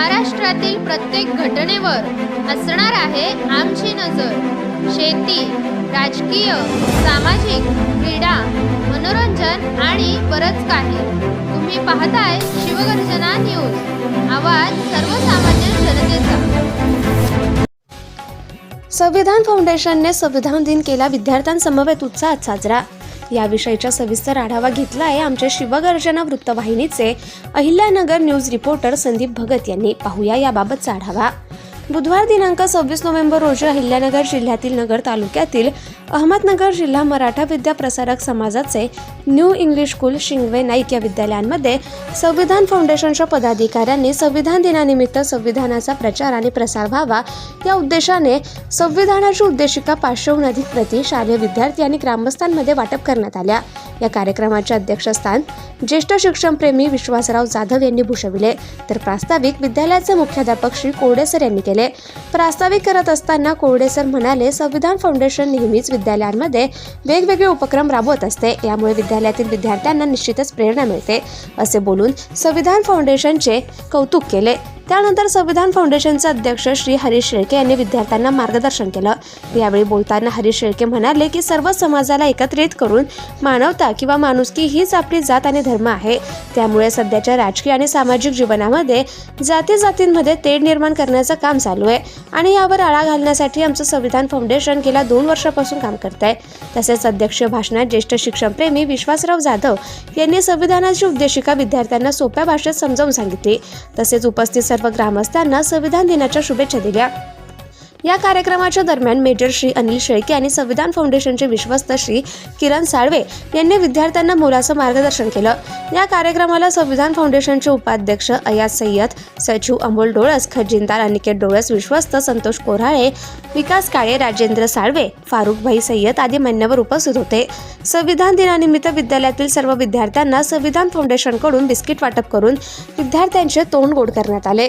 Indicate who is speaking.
Speaker 1: महाराष्ट्रातील प्रत्येक घटनेवर असणार आहे आमची नजर. शेती राजकीय सामाजिक क्रीडा मनोरंजन आणि बरंच काही. तुम्ही पाहताय शिवगर्जना न्यूज. आवाज सर्वसामान्य जनतेचा.
Speaker 2: संविधान फाउंडेशनने संविधान दिन केला विद्यार्थ्यांसमवेत उत्साहात साजरा. याविषयीचा सविस्तर आढावा घेतला आहे आमच्या शिवगर्जना वृत्तवाहिनीचे अहिल्यानगर न्यूज रिपोर्टर संदीप भगत यांनी. पाहूया याबाबतचा आढावा. बुधवार दिनांक सव्वीस नोव्हेंबर रोजी अहिल्यानगर जिल्ह्यातील नगर तालुक्यातील अहमदनगर जिल्हा मराठा विद्या प्रसारक समाजाचे new English school Shingve Naik या विद्यालयांमध्ये संविधान फाउंडेशनच्या पदाधिकाऱ्यांनी संविधान दिनानिमित्त संविधानाचा प्रचार आणि प्रसार व्हावा या उद्देशाने संविधानाची उद्देशिका पाचशेहून अधिक प्रती शालेय विद्यार्थी आणि ग्रामस्थांमध्ये वाटप करण्यात आल्या. या कार्यक्रमाचे अध्यक्षस्थान ज्येष्ठ शिक्षणप्रेमी विश्वासराव जाधव यांनी भूषविले. तर प्रास्ताविक विद्यालयाचे मुख्याध्यापक श्री कोरडेसर यांनी केले. प्रास्ताविक करत असताना कोरडेसर म्हणाले संविधान फाउंडेशन नेहमीच विद्यालयांमध्ये वेगवेगळे उपक्रम राबवत असते. यामुळे विद्यालयातील विद्यार्थ्यांना निश्चितच प्रेरणा मिळते असे बोलून संविधान फाउंडेशनचे कौतुक केले. त्यानंतर संविधान फाउंडेशनचे अध्यक्ष श्री हरीश शेळके यांनी विद्यार्थ्यांना मार्गदर्शन केलं. यावेळी बोलताना हरीश शेळके म्हणाले की सर्व समाजाला एकत्रित करून मानवता किंवा माणुसकी हीच आपली जात आणि धर्म आहे. त्यामुळे सध्याच्या राजकीय आणि सामाजिक जीवनामध्ये जाती जातींमध्ये तेढ निर्माण करण्याचं काम चालू आहे आणि यावर आळा घालण्यासाठी आमचं संविधान फाउंडेशन गेल्या दोन वर्षापासून काम करत आहे तसेच अध्यक्षीय भाषणात ज्येष्ठ शिक्षणप्रेमी विश्वासराव जाधव यांनी संविधानाची उद्देशिका विद्यार्थ्यांना सोप्या भाषेत समजावून सांगितली. तसेच उपस्थित सर्व ग्रामस्थांना संविधान दिनाच्या शुभेच्छा दिल्या. या कार्यक्रमाच्या दरम्यान मेजर श्री अनिल शेळके आणि संविधान फाउंडेशनचे विश्वस्त श्री किरण साळवे यांनी विद्यार्थ्यांना मोलाचं मार्गदर्शन केलं. या कार्यक्रमाला संविधान फाउंडेशनचे उपाध्यक्ष अयाज सय्यद सचिव अमोल डोळस खजिनदार अनिकेत डोळस विश्वस्त संतोष कोराळे विकास काळे राजेंद्र साळवे फारुखभाई सय्यद आदी मान्यवर उपस्थित होते. संविधान दिनानिमित्त विद्यालयातील सर्व विद्यार्थ्यांना संविधान फाउंडेशनकडून बिस्किट वाटप करून विद्यार्थ्यांचे तोंड गोड करण्यात आले.